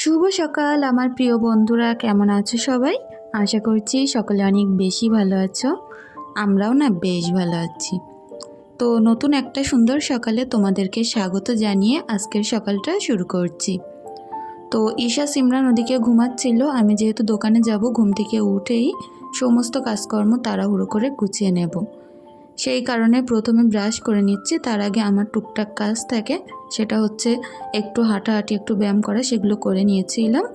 শুভ সকাল, আমার প্রিয় বন্ধুরা, কেমন আছো সবাই? আশা করছি সকলে অনেক বেশি ভালো আছো, আমরাও না বেশ ভালো আছি। তো নতুন একটা সুন্দর সকালে তোমাদেরকে স্বাগত জানিয়ে আজকের সকালটা শুরু করছি। তো ঈশা সিমরান ওদিকে ঘুমাচ্ছিল, আমি যেহেতু দোকানে যাব, ঘুম থেকে উঠেই সমস্ত কাজকর্ম তাড়াহুড়ো করে গুছিয়ে নেব। সেই কারণে প্রথমে ব্রাশ করে নিচ্ছি। তার আগে আমার টুকটাক কাজ থাকে, সেটা হচ্ছে একটু হাঁটাহাঁটি, একটু ব্যায়াম করা, সেগুলো করে নিয়েছিলাম।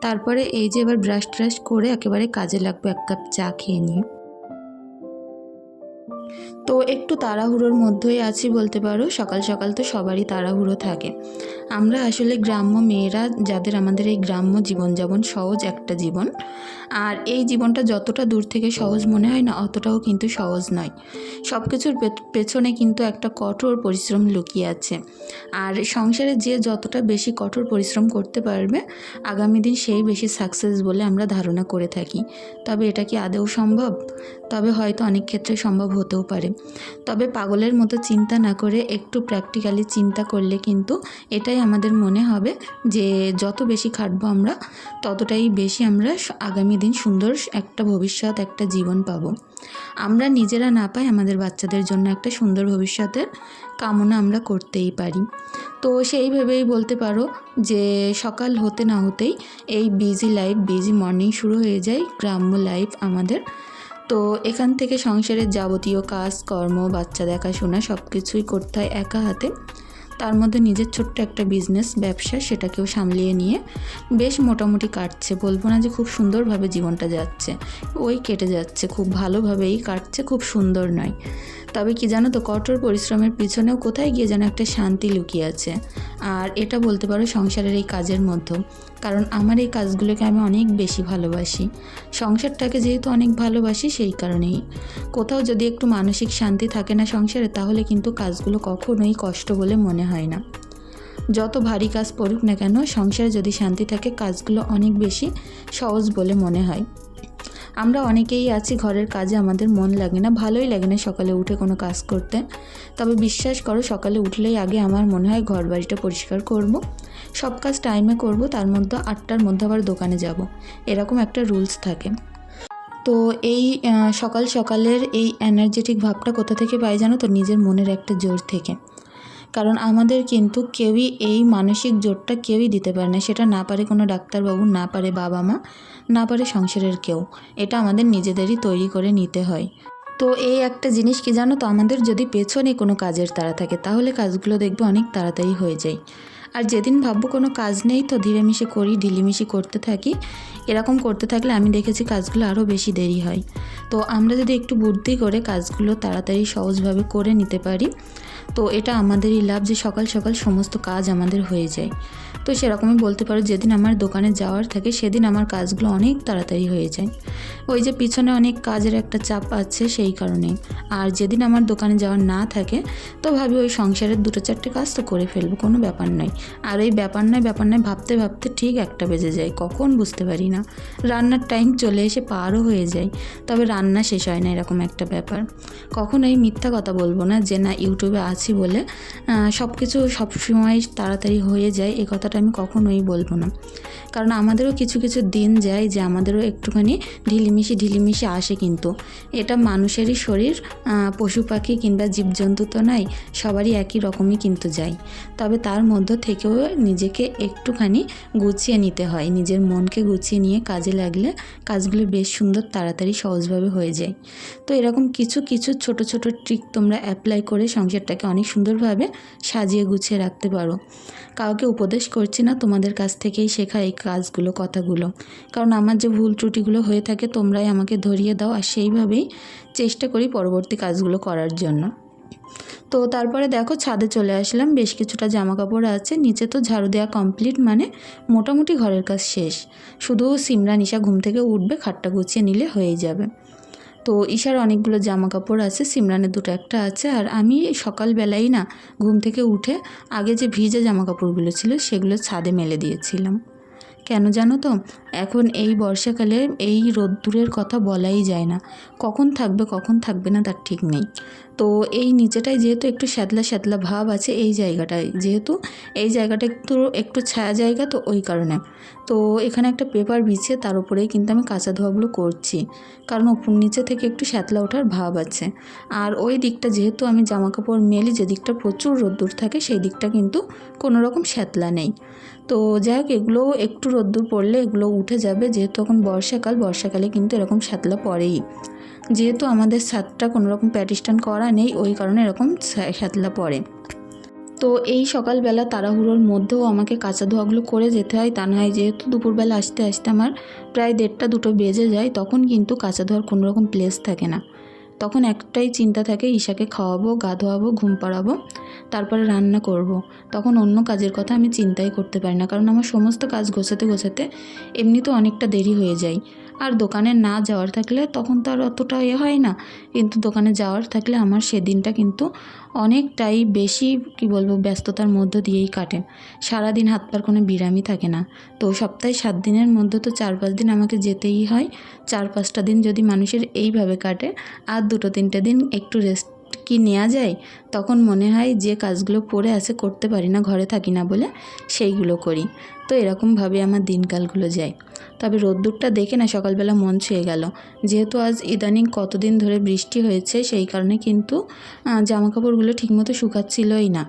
তারপরে এই যে এবার ব্রাশ ট্রাশ করে একেবারে কাজে লাগবে এক কাপ চা খেয়ে নিয়ে। তো একটু তাড়াহুড়োর মধ্যেই আছি বলতে পারো। সকাল সকাল তো সবারই তাড়াহুড়ো থাকে। আমরা আসলে গ্রাম্য মেয়েরা, যাদের আমাদের এই গ্রাম্য জীবনযাপন সহজ একটা জীবন। আর এই জীবনটা যতটা দূর থেকে সহজ মনে হয় না, অতটাও কিন্তু সহজ নয়। সব কিছুর পেছনে কিন্তু একটা কঠোর পরিশ্রম লুকিয়ে আছে। আর সংসারে যে যতটা বেশি কঠোর পরিশ্রম করতে পারবে, আগামী দিন সেই বেশি সাকসেস বলে আমরা ধারণা করে থাকি। তবে এটা কি আদৌ সম্ভব? তবে হয়তো অনেক ক্ষেত্রে সম্ভব হতেও পারে। তবে পাগলের মতো চিন্তা না করে একটু প্র্যাকটিক্যালি চিন্তা করলে কিন্তু এটাই আমাদের মনে হবে যে যত বেশি খাটবো আমরা, ততটাই বেশি আমরা আগামী দিন সুন্দর একটা ভবিষ্যৎ, একটা জীবন পাবো। আমরা নিজেরা না পাই আমাদের বাচ্চাদের জন্য একটা সুন্দর ভবিষ্যতের কামনা আমরা করতেই পারি। তো সেই ভেবেই বলতে পারো যে সকাল হতে না হতেই এই বিজি লাইফ বিজি মর্নিং শুরু হয়ে যায়, গ্রাম্য লাইফ আমাদের তো এখান থেকে সংসারের যাবতীয় কাজ, কর্ম, বাচ্চা দেখাশোনা সব কিছুই করতে হয় একা হাতে। তার মধ্যে নিজের ছোট্ট একটা বিজনেস ব্যবসা সেটাকেও সামলিয়ে নিয়ে বেশ মোটামুটি কাটছে। বলব না যে খুব সুন্দরভাবে জীবনটা যাচ্ছে। ওই কেটে যাচ্ছে। খুব ভালোভাবেই কাটছে, খুব সুন্দর নয়। তবে কি জানো তো, কঠোর পরিশ্রমের পিছনেও কোথায় গিয়ে যেন একটা শান্তি লুকিয়ে আছে। আর এটা বলতে পারো সংসারের এই কাজের মধ্যেও। কারণ আমার এই কাজগুলোকে আমি অনেক বেশি ভালোবাসি। সংসারটাকে যেহেতু অনেক ভালোবাসি, সেই কারণেই। কোথাও যদি একটু মানসিক শান্তি থাকে না সংসারে, তাহলে কিন্তু কাজগুলো কখনোই কষ্ট বলে মনে হয় না। যত ভারী কাজ পড়ুক না কেন, সংসারে যদি শান্তি থাকে, কাজগুলো অনেক বেশি সহজ বলে মনে হয়। আমরা অনেকেই আছি, ঘরের কাজে আমাদের মন লাগে না, ভালোই লাগে না সকালে উঠে কোনো কাজ করতে। তবে বিশ্বাস করো, সকালে উঠলেই আগে আমার মনে হয় ঘর বাড়িটা পরিষ্কার করব। সব কাজ টাইমে করব, তার মধ্যে আটটার মধ্যে আবার দোকানে যাব। এরকম একটা রুলস থাকে। তো এই সকাল সকালের এই এনার্জেটিক ভাবটা কোথা থেকে পাই জানো তো? নিজের মনের একটা জোর থেকে। কারণ আমাদের কিন্তু কেউই এই মানসিক জোরটা কেউই দিতে পারে না। সেটা না পারে কোনো ডাক্তারবাবু, না পারে বাবা মা, না পারে সংসারের কেউ। এটা আমাদের নিজেদেরই তৈরি করে নিতে হয়। তো এই একটা জিনিস কি জানো তো? আমাদের যদি পেছনে কোনো কাজের তাড়া থাকে, তাহলে কাজগুলো দেখবে অনেক তাড়াতাড়ি হয়ে যায়। আর যেদিন ভাববো কোনো কাজ নেই তো ধীরে মিশে করি, ঢিলিমিশি করতে থাকি। এরকম করতে থাকলে আমি দেখেছি কাজগুলো আরও বেশি দেরি হয়। তো আমরা যদি একটু বুদ্ধি করে কাজগুলো তাড়াতাড়ি সহজভাবে করে নিতে পারি তো এটা আমাদেরই লাভ যে সকাল সকাল সমস্ত কাজ আমাদের হয়ে যায়। তো সেরকমই বলতে পারো, যেদিন আমার দোকানে যাওয়ার থাকে সেদিন আমার কাজগুলো অনেক তাড়াতাড়ি হয়ে যায়। ওই যে পিছনে অনেক কাজের একটা চাপ আছে সেই কারণে। আর যেদিন আমার দোকানে যাওয়ার না থাকে, তো ভাবি ওই সংসারের দুটো চারটে কাজ তো করে ফেলব, কোনো ব্যাপার নয়। আর এই ব্যাপার নয় ব্যাপার নয়, ভাবতে ভাবতে ঠিক একটা বেজে যায়, কখন বুঝতে পারি না। রান্নার টাইম চলে এসে পারও হয়ে যায়, তবে রান্না শেষ হয় না এরকম একটা ব্যাপার। কখন এই মিথ্যা কথা বলব না যে না, ইউটিউবে আছি বলে সব কিছু সবসময় তাড়াতাড়ি হয়ে যায় এ কথাটা আমি কখনোই বলব না। কারণ আমাদেরও কিছু কিছু দিন যায় যে আমাদেরও একটুখানি ঢিলিমিশি ঢিলিমিশি আসে কিন্তু। এটা মানুষেরই শরীর পশু পাখি কিংবা জীবজন্তু তো নাই, সবারই একই রকমই কিন্তু যায়। তবে তার মধ্য থেকেও নিজেকে একটুখানি গুছিয়ে নিতে হয়। নিজের মনকে গুছিয়ে নিয়ে কাজে লাগলে কাজগুলো বেশ সুন্দর, তাড়াতাড়ি, সহজভাবে হয়ে যায়। তো এরকম কিছু কিছু ছোট ছোট ট্রিক তোমরা অ্যাপ্লাই করে সংসারটাকে অনেক সুন্দরভাবে সাজিয়ে গুছিয়ে রাখতে পারো। কাউকে উপদেশ করছি না তোমাদের কাছ থেকেই শেখা এই কাজগুলো, কথাগুলো। কারণ আমার যে ভুল ত্রুটিগুলো হয়ে থাকে, তোমরাই আমাকে ধরিয়ে দাও আর সেইভাবেই চেষ্টা করি পরবর্তী কাজগুলো করার জন্য। তো তারপরে দেখো, ছাদে চলে আসলাম। বেশ কিছুটা জামা কাপড় আছে। নিচে তো ঝাড়ু দেওয়া কমপ্লিট মানে মোটামুটি ঘরের কাজ শেষ। শুধু সিমরান, ঈশা ঘুম থেকে উঠবে, খাটটা গুছিয়ে নিলে হয়েই যাবে। তো ঈশার অনেকগুলো জামা কাপড় আছে, সিমরানের দুটো একটা আছে। আর আমি সকালবেলাই না, ঘুম থেকে উঠে আগে যে ভিজে জামা কাপড়গুলো ছিল, সেগুলো ছাদে মেলে দিয়েছিলাম। কেন জানো তো? এখন এই বর্ষাকালে এই রোদ্দুরের কথা বলাই যায় না। কখন থাকবে কখন থাকবে না তার ঠিক নেই। তো এই নিচেটায় যেহেতু একটু শ্যাতলা শ্যাতলা ভাব আছে এই জায়গাটায়, যেহেতু এই জায়গাটা একটু একটু ছায়া জায়গা তো ওই কারণে। তো এখানে একটা পেপার বিছিয়ে তার উপরেই কিন্তু আমি কাঁচা ধোয়াগুলো করছি। কারণ ওপর নিচে থেকে একটু শ্যাতলা ওঠার ভাব আছে। আর ওই দিকটা যেহেতু আমি জামা কাপড় মেলি, যে দিকটা প্রচুর রোদ্দুর থাকে, সেই দিকটা কিন্তু কোনো রকম শ্যাতলা নেই। তো যাই হোক এগুলোও একটু রোদ্দুর পড়লে এগুলো উঠে যাবে, যেহেতু এখন বর্ষাকাল, বর্ষাকালে কিন্তু এরকম শ্যাতলা পড়েই। যেহেতু আমাদের ছাদটা কোনো রকম প্যাটিস্টান করা নেই, ওই কারণে এরকম শ্যাতলা পড়ে। তো এই সকালবেলা তাড়াহুড়োর মধ্যেও আমাকে কাঁচা ধোয়াগুলো করে যেতে হয়। তা নয় যেহেতু দুপুরবেলা আসতে আসতে আমার প্রায় দেড়টা দুটো বেজে যায়, তখন কিন্তু কাঁচা ধোয়ার কোনো রকম প্লেস থাকে না। তখন একটাই চিন্তা থাকে, ঈশাকে খাওয়াবো, গা ধোয়াবো, ঘুম পাড়াবো, তারপরে রান্না করব। তখন অন্য কাজের কথা আমি চিন্তাই করতে পারি না, কারণ আমার সমস্ত কাজ গোছাতে গোছাতে এমনিতেও অনেকটা দেরি হয়ে যায়। আর দোকানে না যাওয়ার থাকলে তখন তো আর অতটা এ হয় না। কিন্তু দোকানে যাওয়ার থাকলে আমার সেদিনটা কিন্তু অনেকটাই বেশি, কি বলব, ব্যস্ততার মধ্য দিয়েই কাটে। সারাদিন হাত পার কোনো বিরামই থাকে না। তো সপ্তাহে সাত দিনের মধ্যে তো চার পাঁচ দিন আমাকে যেতেই হয়। চার পাঁচটা দিন যদি মানুষের এইভাবে কাটে, আর দুটো তিনটে দিন একটু রেস্ট কি নেওয়া যায়? তখন মনে হয় যে কাজগুলো পড়ে আছে, করতে পারি না, ঘরে থাকি না বলে সেইগুলো করি। তো এরকমভাবে আমার দিনকালগুলো যায়। তবে রোদ্দুরটা দেখে না সকালবেলা মন ছুঁয়ে গেল। যেহেতু আজ ইদানিং কতদিন ধরে বৃষ্টি হয়েছে, সেই কারণে কিন্তু জামা কাপড়গুলো ঠিকমতো শুকাচ্ছিলই না।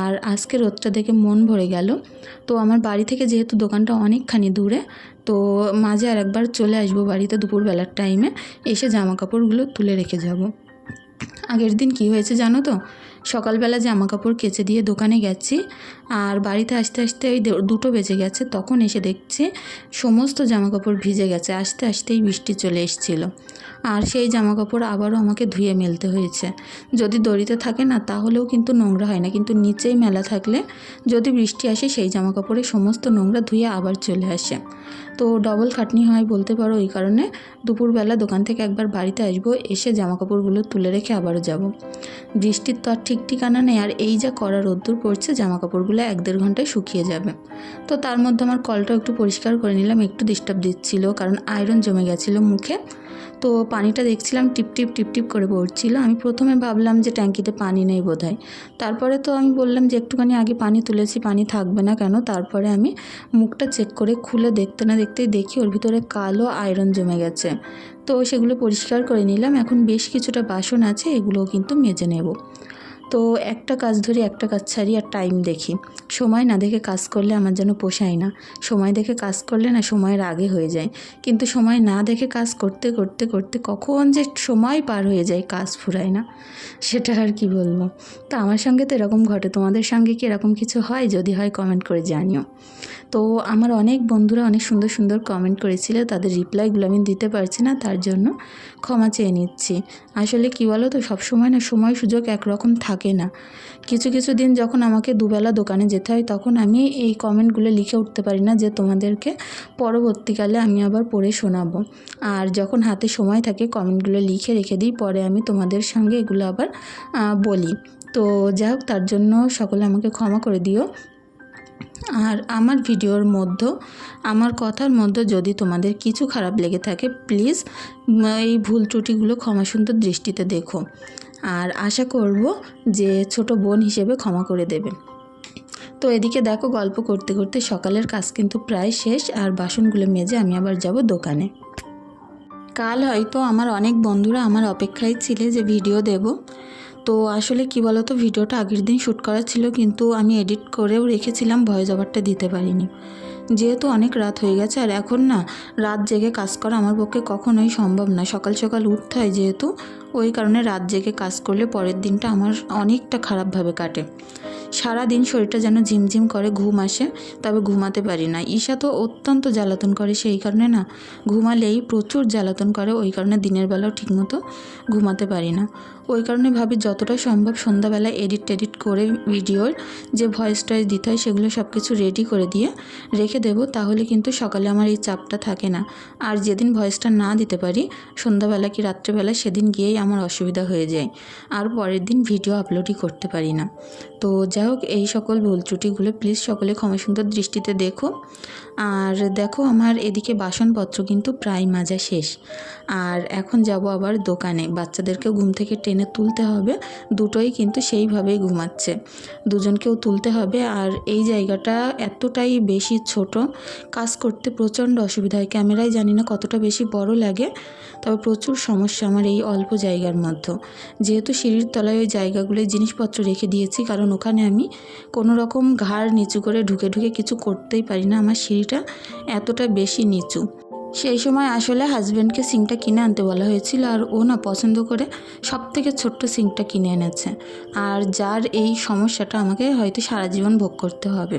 আর আজকে রোদটা দেখে মন ভরে গেল। তো আমার বাড়ি থেকে যেহেতু দোকানটা অনেকখানি দূরে, তো মাঝে আর একবার চলে আসব বাড়িতে দুপুরবেলার টাইমে এসে জামা কাপড়গুলো তুলে রেখে যাব। আগের দিন কি হয়েছে জানো তো? সকালবেলা জামা কাপড় কেচে দিয়ে দোকানে গেছি, আর বাড়িতে আসতে আসতে ওই দুটো বেজে গেছে, তখন এসে দেখছি সমস্ত জামা কাপড় ভিজে গেছে, আসতে আসতেই বৃষ্টি চলে এসেছিল। আর সেই জামা কাপড় আবারও আমাকে ধুয়ে মেলতে হয়েছে। যদি দড়িতে থাকে না, তাহলেও কিন্তু নোংরা হয় না, কিন্তু নিচেই মেলা থাকলে যদি বৃষ্টি আসে, সেই জামা কাপড়ে সমস্ত নোংরা ধুয়ে আবার চলে আসে। তো ডবল খাটনি হয় বলতে পারো ওই কারণে, দুপুরবেলা দোকান থেকে একবার বাড়িতে আসব, এসে জামা কাপড়গুলো তুলে রেখে আবারও যাব। বৃষ্টির তো আর ঠিক ঠিকানা নেই আর এই যা কড়া রোদ্দুর পড়ছে জামা কাপড়গুলো এক দেড় ঘন্টায় শুকিয়ে যাবে। তো তার মধ্যে আমার কলটাও একটু পরিষ্কার করে নিলাম, একটু ডিস্টার্ব দিচ্ছিল, কারণ আয়রন জমে গেছিল মুখে। তো পানিটা দেখছিলাম, টিপ টিপ টিপ টিপ করে পড়ছিল। আমি প্রথমে ভাবলাম যে ট্যাঙ্কিতে পানি নেই বোধ তারপরে তো আমি বললাম যে একটুখানি আগে পানি তুলেছি, পানি থাকবে না কেন? তারপরে আমি মুখটা চেক করে খুলে দেখতে না দেখতেই দেখি ওর ভিতরে কালো আয়রন জমে গেছে। তো সেগুলো পরিষ্কার করে নিলাম। এখন বেশ কিছুটা বাসন আছে, এগুলোও কিন্তু মেজে নেব। তো একটা কাজ ধরি, একটা কাজ ছাড়ি আর টাইম দেখি। সময় না দেখে কাজ করলে আমার যেন পোষায় না। সময় দেখে কাজ করলে না সময়ের আগে হয়ে যায়। কিন্তু সময় না দেখে কাজ করতে করতে করতে কখন যে সময় পার হয়ে যায়, কাজ ফুরায় না। সেটা আর কি বলব? তা আমার সঙ্গে তো এরকম ঘটে। তোমাদের সঙ্গে কি এরকম কিছু হয়? যদি হয় কমেন্ট করে জানিও। তো আমার অনেক বন্ধুরা অনেক সুন্দর সুন্দর কমেন্ট করেছিল, তাদের রিপ্লাইগুলো আমি দিতে পারছি না, তার জন্য ক্ষমা চেয়ে নিচ্ছি। আসলে কি বলো তো সবসময় না সময় সুযোগ একরকম থাকে না। কিছু কিছু দিন যখন আমাকে দুবেলা দোকানে যেতে হয়, তখন আমি এই কমেন্টগুলো লিখে উঠতে পারি না যে তোমাদেরকে পরবর্তীকালে আমি আবার পড়ে শোনাবো। আর যখন হাতে সময় থাকে কমেন্টগুলো লিখে রেখে দিই, পরে আমি তোমাদের সঙ্গে এগুলো আবার বলি। তো যাই হোক, তার জন্য সকলে আমাকে ক্ষমা করে দিও। আর আমার ভিডিওর মধ্যে, আমার কথার মধ্যে যদি তোমাদের কিছু খারাপ লেগে থাকে প্লিজ এই ভুল ত্রুটিগুলো ক্ষমা সুন্দর দৃষ্টিতে দেখো। আর আশা করব যে ছোট বোন হিসেবে ক্ষমা করে দেবে। তো এদিকে দেখো, গল্প করতে করতে সকালের কাজ কিন্তু প্রায় শেষ, আর বাসনগুলো মেজে আমি আবার যাব দোকানে। কাল হয়তো আমার অনেক বন্ধুরা আমার অপেক্ষায় ছিলে যে ভিডিও দেব। তো আসলে কি বলতো, ভিডিওটা আগের দিন শ্যুট করা ছিল, কিন্তু আমি এডিট করেও রেখেছিলাম, ভয়েস ওভারটা দিতে পারিনি। যেহেতু অনেক রাত হয়ে গেছে, আর এখন না, রাত জেগে কাজ করা আমার পক্ষে কখনোই সম্ভব না। সকাল সকাল উঠতে হয় যেহেতু, ওই কারণে রাত জেগে কাজ করলে পরের দিনটা আমার অনেকটা খারাপভাবে কাটে। সারা দিন শরীরটা যেন ঝিমঝিম করে, ঘুম আসে, তবে ঘুমাতে পারি না। ঈশা তো অত্যন্ত জ্বালাতন করে, সেই কারণে না, ঘুমালেই প্রচুর জ্বালাতন করে, ওই কারণে দিনের বেলাও ঠিকমতো ঘুমাতে পারি না। ওই কারণে ভাবি যতটা সম্ভব সন্ধ্যাবেলা এডিট টেডিট করে ভিডিওর যে ভয়েস টয়েস দিতে হয় সেগুলো সব কিছু রেডি করে দিয়ে রেখে দেব, তাহলে কিন্তু সকালে আমার এই চাপটা থাকে না। আর যেদিন ভয়েসটা না দিতে পারি, সন্ধ্যাবেলা কি রাত্রেবেলা সেদিন গিয়েই আমার অসুবিধা হয়ে যায়। আর পরের দিন ভিডিও আপলোডই করতে পারি না। তো যাই হোক, এই সকল ভুল ত্রুটিগুলো প্লিজ সকলে ক্ষমা সুন্দর দৃষ্টিতে দেখো। আর দেখো, আমার এদিকে বাসনপত্র কিন্তু প্রায় মাজা শেষ। আর এখন যাব আবার দোকানে। বাচ্চাদেরকে ঘুম থেকে টেনে তুলতে হবে। দুটোই কিন্তু সেইভাবেই ঘুমাচ্ছে। দুজনকেও তুলতে হবে। আর এই জায়গাটা এতটাই বেশি ছোট, কাজ করতে প্রচণ্ড অসুবিধা হয়। ক্যামেরায় জানি না কতটা বেশি বড় লাগে, তবে প্রচুর সমস্যা আমার এই অল্প জায়গার মধ্যে। যেহেতু সিঁড়ির তলায় ওই জায়গাগুলোয় জিনিসপত্র রেখে দিয়েছি, কারণ ওখানে আমি কোনো রকম ঘাড় নিচু করে ঢুকে ঢুকে কিছু করতেই পারি না। আমার সিঁড়িটা এতটা বেশি নিচু। সেই সময় আসলে হাজব্যান্ডকে সিংটা কিনে আনতে বলা হয়েছিল আর ও না পছন্দ করে সব থেকে ছোট্ট সিংটা কিনে এনেছে। আর যার এই সমস্যাটা আমাকে হয়তো সারা জীবন ভোগ করতে হবে।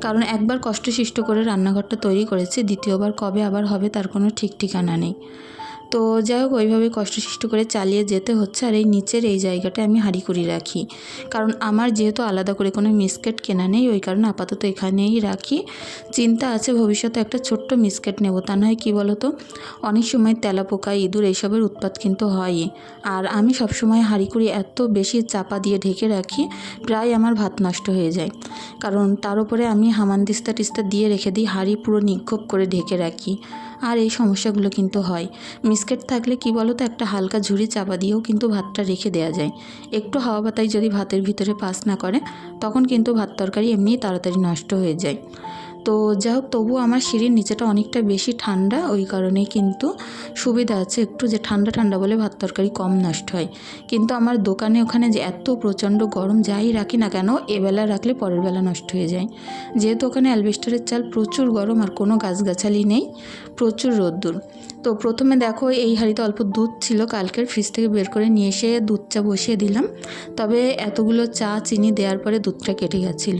কারণ একবার কষ্টশিষ্ট করে রান্নাঘরটা তৈরি করেছে, দ্বিতীয়বার কবে আবার হবে তার কোনো ঠিক ঠিকানা নেই। তো যাই হোক, ওইভাবে কষ্টসিষ্ট করে চালিয়ে যেতে হচ্ছে আর এই নিচের এই জায়গাটা আমি হাঁড়ি করে রাখি। কারণ আমার যেহেতু আলাদা করে কোনো মিসকেট কেনা নেই, ওই কারণে আপাতত এখানেই রাখি। চিন্তা আছে ভবিষ্যতে একটা ছোট্ট মিসকেট নেব, তা নয় কী বলো তো অনেক সময় তেলাপোকা, ইঁদুর এইসবের উৎপাত কিন্তু হয়ই আর আমি সবসময় হাঁড়ি কুড়ি এত বেশি চাপা দিয়ে ঢেকে রাখি, প্রায় আমার ভাত নষ্ট হয়ে যায়। কারণ তার উপরে আমি হামানদিস্তা টিস্তা দিয়ে রেখে দিই, হাঁড়ি পুরো নিক্ষোভ করে ঢেকে রাখি। আর এই সমস্যাগুলো কিন্তু হয়। মিসকেট থাকলে কি বলো তো একটা হালকা ঝুড়ি চাপা দিয়েও কিন্তু ভাতটা রেখে দেওয়া যায়। একটু হাওয়া বাতায় যদি ভাতের ভিতরে পাস না করে, তখন কিন্তু ভাত তরকারি এমনিই তাড়াতাড়ি নষ্ট হয়ে যায়। তো যাই হোক, তবুও আমার সিঁড়ির নিচেটা অনেকটা বেশি ঠান্ডা, ওই কারণে কিন্তু সুবিধা আছে একটু যে ঠান্ডা ঠান্ডা বলে ভাত তরকারি কম নষ্ট হয়। কিন্তু আমার দোকানে ওখানে যে এত প্রচণ্ড গরম যাই রাখি না কেন, এবেলা রাখলে পরের বেলা নষ্ট হয়ে যায়। যেহেতু ওখানে অ্যালবেস্টারের চাল প্রচুর গরম আর কোনো গাছগাছালি নেই, প্রচুর রোদ্দুর। তো প্রথমে দেখো এই হাঁড়িতে অল্প দুধ ছিল কালকের ফ্রিজ থেকে বের করে নিয়ে এসে দুধ চা বসিয়ে দিলাম। তবে এতগুলো চা চিনি দেওয়ার পরে দুধটা কেটে গেছিল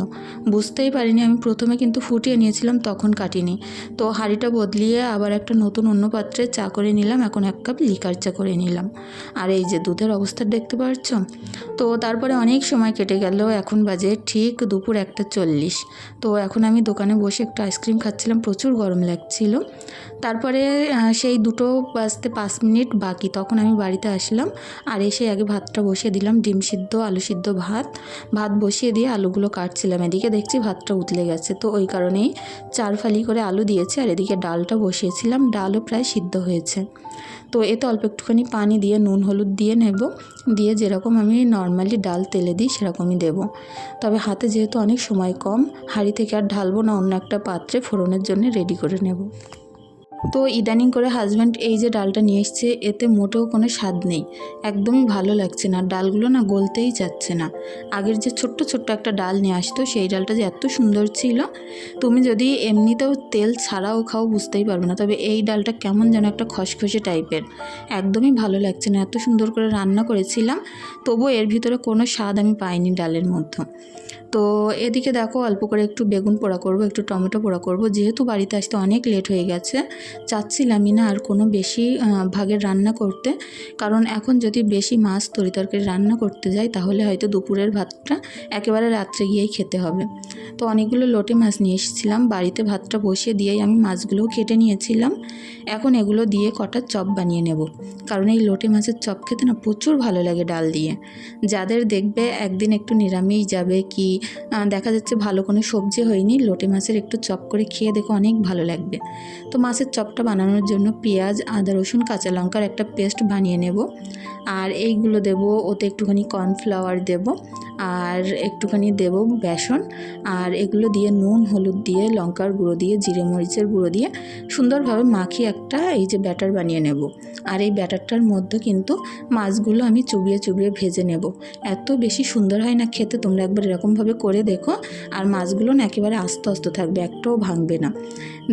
বুঝতেই পারিনি আমি প্রথমে কিন্তু ফুটিয়ে নিয়েছিলাম তখন কাটিনি। তো হাঁড়িটা বদলিয়ে আবার একটা নতুন অন্য পাত্রে চা করে নিলাম এখন এক কাপ লিকার চা করে নিলাম। আর এই যে দুধের অবস্থা দেখতে পাচ্ছ? তো তারপরে অনেক সময় কেটে গেল এখন বাজে ঠিক দুপুর একটা চল্লিশ। তো এখন আমি দোকানে বসে একটু আইসক্রিম খাচ্ছিলাম প্রচুর গরম লাগছিল। তারপরে আহ, সেই দুটো বাজতে পাঁচ মিনিট বাকি। তখন আমি বাড়িতে আসলাম আর এসে আগে ভাতটা বসিয়ে দিলাম, ডিম সিদ্ধ, আলু সিদ্ধ, ভাত। ভাত বসিয়ে দিয়ে আলুগুলো কাটছিলাম। এদিকে দেখছি ভাতটা উতলে গেছে, তো ওই কারণেই চার ফালি করে আলু দিয়েছে আর এদিকে ডালটা বসিয়েছিলাম। ডালও প্রায় সিদ্ধ হয়েছে। তো এতে অল্প একটুখানি পানি দিয়ে, নুন, হলুদ দিয়ে নেব। দিয়ে যেরকম আমি নর্মালি ডাল তেলে দিই, সেরকমই দেব। তবে হাতে যেহেতু অনেক সময় কম, হাঁড়ি থেকে আর ঢালবো না, অন্য একটা পাত্রে ফোড়নের জন্য রেডি করে নেব। তো ইদানিং করে হাজব্যান্ড এই যে ডালটা নিয়ে এসছে, এতে মোটেও কোনো স্বাদ নেই। একদমই ভালো লাগছে না, ডালগুলো না গলতেই যাচ্ছে না। আগের যে ছোট্ট ছোট্ট একটা ডাল নিয়ে আসতো, সেই ডালটা যে এত সুন্দর ছিল, তুমি যদি এমনিতেও তেল ছাড়াও খাও বুঝতেই পারবে না, তবে এই ডালটা কেমন যেন একটা খসখসে টাইপের একদমই ভালো লাগছে না, এত সুন্দর করে রান্না করেছিলাম, তবুও এর ভিতরে কোনো স্বাদ আমি পাইনি ডালের মধ্যে। তো এদিকে দেখো অল্প করে একটু বেগুন পোড়া করব, একটু টমেটো পোড়া করব। যেহেতু বাড়িতে আসতে অনেক লেট হয়ে গেছে চাচ্ছিলামই না আর কোনো বেশি ভাগের রান্না করতে। কারণ এখন যদি বেশি মাছ তরি তরকারি রান্না করতে যাই, তাহলে হয়তো দুপুরের ভাতটা একেবারে রাত্রে গিয়েই খেতে হবে। তো অনেকগুলো লোটে মাছ নিয়ে এসেছিলাম, বাড়িতে ভাতটা বসিয়ে দিয়েই আমি মাছগুলোও কেটে নিয়েছিলাম। এখন এগুলো দিয়ে কটা চপ বানিয়ে নেব। কারণ এই লোটে মাছের চপ খেতে না প্রচুর ভালো লাগে ডাল দিয়ে। যাদের দেখবে একদিন একটু নিরামিষ যাবে কি দেখা যাচ্ছে ভালো কোনো সবজি হয়নি। লোটে মাছের একটু চপ করে খেয়ে দেখো অনেক ভালো লাগবে। তো মাছের চপটা বানানোর জন্য পেঁয়াজ, আদা, রসুন, কাঁচা লঙ্কার একটা পেস্ট বানিয়ে নেব। আর এইগুলো দেব, ওতে একটুখানি কর্নফ্লাওয়ার দেব। আর একটুখানি দেব বেসন। আর এগুলো দিয়ে নুন, হলুদ দিয়ে, লঙ্কার গুঁড়ো দিয়ে, জিরে মরিচের গুঁড়ো দিয়ে সুন্দরভাবে মাখিয়ে একটা এই যে ব্যাটার বানিয়ে নেব। আর এই ব্যাটারটার মধ্যে কিন্তু মাছগুলো আমি চুবিয়ে চুবিয়ে ভেজে নেব। এত বেশি সুন্দর হয় না খেতে, তোমরা একবার এরকমভাবে করে দেখো। আর মাছগুলো না একেবারে আস্তে আস্তে থাকবে, একটাও ভাঙবে না।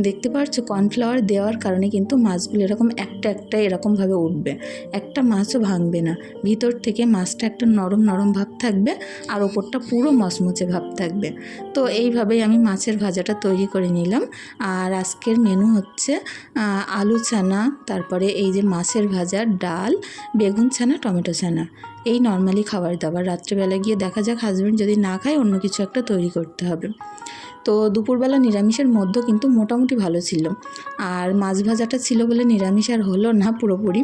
দেখতে পাচ্ছ কর্নফ্লাওয়ার দেওয়ার কারণে কিন্তু মাছগুলো এরকম একটা একটা এরকমভাবে উঠবে। একটা মাছও ভাঙবে না। ভিতর থেকে মাছটা একটা নরম নরম ভাব থাকবে আর ওপরটা পুরো মচমচে ভাব থাকবে। তো এইভাবেই আমি মাছের ভাজাটা তৈরি করে নিলাম। আর আজকের মেনু হচ্ছে আলু ছানা, তারপরে এই যে মাছের ভাজা, ডাল, বেগুন ছানা, টমেটো ছানা। এই নর্মালি খাবার দাবার। রাত্রেবেলা গিয়ে দেখা যাক হাজব্যান্ড যদি না খায়, অন্য কিছু একটা তৈরি করতে হবে। তো দুপুরবেলা নিরামিষের মধ্যে কিন্তু মোটামুটি ভালো ছিল। আর মাছ ভাজাটা ছিল বলে নিরামিষ আর হলো না পুরোপুরি।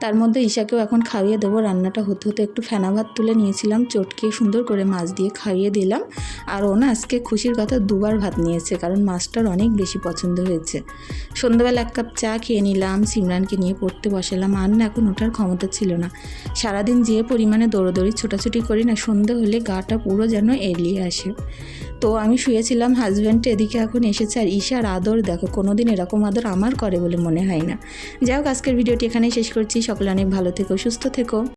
তার মধ্যে ঈশাকেও এখন খাইয়ে দেবো। রান্নাটা হতে হতে একটু ফেনা ভাত তুলে নিয়েছিলাম, চটকে সুন্দর করে মাছ দিয়ে খাইয়ে দিলাম। আর ও না আজকে খুশির কথা দুবার ভাত নিয়েছে, কারণ মাছটার অনেক বেশি পছন্দ হয়েছে। সন্ধ্যাবেলা এক কাপ চা খেয়ে নিলাম, সিমরানকে নিয়ে পড়তে বসালাম। আর না, এখন ওঠার ক্ষমতা ছিল না। সারাদিন যে পরিমাণে দৌড়োদৌড়ি, ছোটাছুটি করি না, সন্ধে হলে গাটা পুরো যেন এড়িয়ে আসে। তো আমি শুয়েছিলাম হাজব্যান্ড এদিকে এখন এসেছে আর ঈশার আদর, দেখো কোনো দিন এরকম আদর আমার করে বলে মনে হয় না। যাই হোক, আজকের ভিডিওটি এখানেই শেষ করছি। সকলে অনেক ভালো থেকো, সুস্থ থেকো।